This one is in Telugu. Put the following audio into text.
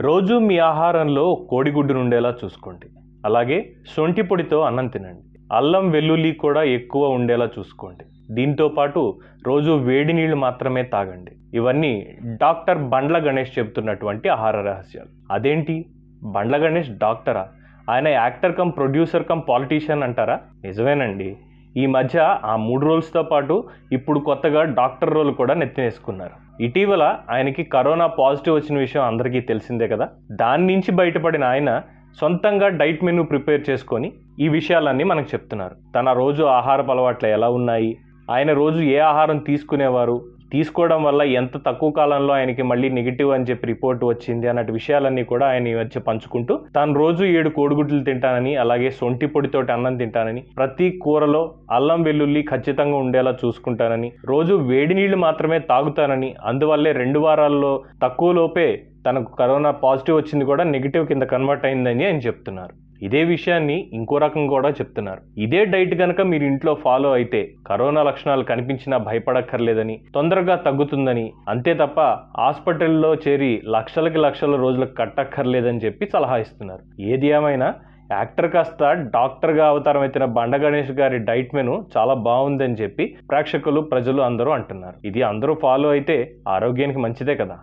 రోజు మీ ఆహారంలో కోడిగుడ్డు ఉండేలా చూసుకోండి. అలాగే శొంఠి పొడితో అన్నం తినండి. అల్లం వెల్లుల్లి కూడా ఎక్కువ ఉండేలా చూసుకోండి. దీంతో పాటు రోజు వేడి నీళ్ళు మాత్రమే తాగండి. ఇవన్నీ డాక్టర్ బండ్ల గణేష్ చెబుతున్నటువంటి ఆహార రహస్యాలు. అదేంటి? బండ్ల గణేష్ డాక్టరా? ఆయన actor cum producer cum politician అంటారా? నిజమేనండి. ఈ మధ్య ఆ మూడు రోల్స్తో పాటు ఇప్పుడు కొత్తగా డాక్టర్ రోల్ కూడా నెత్తినేసుకున్నారు. ఇటీవల ఆయనకి కరోనా పాజిటివ్ వచ్చిన విషయం అందరికీ తెలిసిందే కదా? దాని నుంచి బయటపడిన ఆయన సొంతంగా డైట్ మెనూ ప్రిపేర్ చేసుకొని ఈ విషయాలన్నీ మనకు చెప్తున్నారు. తన రోజు ఆహారపు అలవాట్లు ఎలా ఉన్నాయి? ఆయన రోజు ఏ ఆహారం తీసుకునేవారు? తీసుకోవడం వల్ల ఎంత తక్కువ కాలంలో ఆయనకి మళ్ళీ నెగిటివ్ అని చెప్పి రిపోర్ట్ వచ్చింది అన్నట్టు విషయాలన్నీ కూడా ఆయన వచ్చి పంచుకుంటూ తాను రోజు ఏడు కోడిగుడ్లు తింటానని అలాగే సొంటి పొడితోటి అన్నం తింటానని ప్రతి కూరలో అల్లం వెల్లుల్లి ఖచ్చితంగా ఉండేలా చూసుకుంటానని రోజు వేడి నీళ్ళు మాత్రమే తాగుతానని అందువల్లే రెండు వారాల్లో తక్కువ లోపే తనకు కరోనా పాజిటివ్ వచ్చింది కూడా నెగిటివ్ కింద కన్వర్ట్ అయిందని ఆయన చెప్తున్నారు. ఇదే విషయాన్ని ఇంకో రకం కూడా చెప్తున్నారు. ఇదే డైట్ కనుక మీరు ఇంట్లో ఫాలో అయితే కరోనా లక్షణాలు కనిపించినా భయపడక్కర్లేదని తొందరగా తగ్గుతుందని అంతే తప్ప హాస్పిటల్లో చేరి లక్షలకి లక్షల రోజులకు కట్టక్కర్లేదని చెప్పి సలహా ఇస్తున్నారు. ఏది ఏమైనా యాక్టర్ కాస్త డాక్టర్గా అవతారం ఎత్తిన బండ గణేష్ గారి డైట్ మెను చాలా బాగుందని చెప్పి ప్రేక్షకులు ప్రజలు అందరూ అంటున్నారు. ఇది అందరూ ఫాలో అయితే ఆరోగ్యానికి మంచిదే కదా.